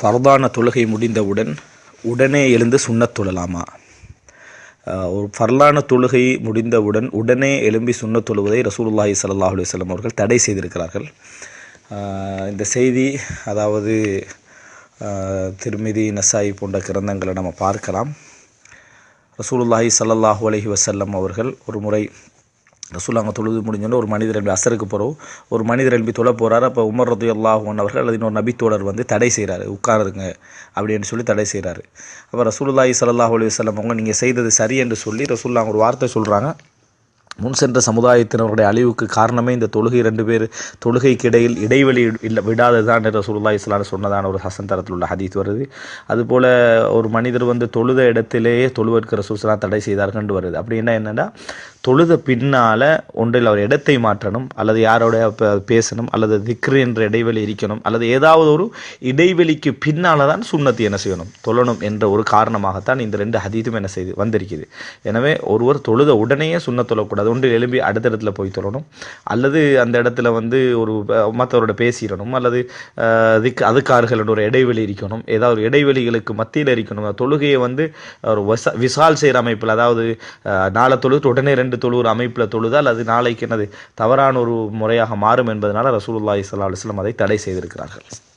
ஃபர்தான தொழுகை முடிந்தவுடன் உடனே எழுந்து சுண்ணத் தொழலாமா? ஒரு ஃபர்லான தொழுகை முடிந்தவுடன் உடனே எழும்பி சுண்ணத் தொழுவதை ரசூலுல்லாஹி சல்லாஹ் அலுவலம் அவர்கள் தடை செய்திருக்கிறார்கள். இந்த செய்தி அதாவது திருமிதி நசாயி போன்ற கிரந்தங்களை நம்ம பார்க்கலாம். ரசூலுல்லாஹி சல்லாஹூ அலஹி வசல்லம் அவர்கள் ஒரு முறை ரசூல் அங்கே தொழுது முடிஞ்சோன்னு ஒரு மனிதர் எழுப்பி அசருக்கு போகிறோம் ஒரு மனிதர் எழுப்பி தொழ போகிறார் அப்போ உமர் ரது அல்லாஹன் அவர்கள் அல்லது இன்னொரு நபித்தோழர் வந்து தடை செய்கிறாரு உட்காருங்க அப்படின்னு சொல்லி தடை செய்கிறாரு அப்போ ரசூலுல்லாஹி சல்லாஹ் அலி வல்லம் அவங்க நீங்கள் செய்தது சரி என்று சொல்லி ரசூல்லா ஒரு வார்த்தை சொல்கிறாங்க முன் சென்ற சமுதாயத்தினருடைய அழிவுக்கு காரணமே இந்த தொழுகை. ரெண்டு பேர் தொழுகைக்கு இடையில் இடைவெளி இல்லை விடாததான் என்று இஸ்லாம் சொன்னதான ஒரு ஹசன் தரத்தில் உள்ள ஹதீத் வருது. அதுபோல் ஒரு மனிதர் வந்து தொழுத இடத்திலேயே தொழுவதற்கு ரசூஸ்லாம் தடை செய்தார்கள் வருது. அப்படின்னா என்னென்னா தொழுத பின்னால் ஒன்றில் அவர் இடத்தை மாற்றணும் அல்லது யாரோட பேசணும் அல்லது திக்ரு என்ற இடைவெளி இருக்கணும் அல்லது ஏதாவது ஒரு இடைவெளிக்கு பின்னால் தான் சுண்ணத்து என்ன செய்யணும் தொழணும் என்ற ஒரு காரணமாகத்தான் இந்த ரெண்டு ஹதீதும் என்ன செய்து வந்திருக்குது. எனவே ஒருவர் தொழுத உடனேயே சுண்ண தொழக்கூடாது. ஒன்று எழும்பி அடுத்த இடத்துல போய் தொழணும் அல்லது அந்த இடத்துல வந்து ஒரு மற்றவரோட பேசிடணும் அல்லது திக் அதுக்கார்கள் ஒரு இடைவெளி இருக்கணும் ஏதாவது ஒரு இடைவெளிகளுக்கு மத்தியில் இருக்கணும். தொழுகையை வந்து ஒரு விசால் செய்கிற அமைப்பில் அதாவது நாளை தொழுது உடனே ரெண்டு தொழுகிற அமைப்பில் தொழுதால் அது நாளைக்கு என்னது தவறான ஒரு முறையாக மாறும் என்பதனால் ரசூலுல்லாஹி ஸல்லல்லாஹு அலுவலம் அதை தடை செய்திருக்கிறார்கள்.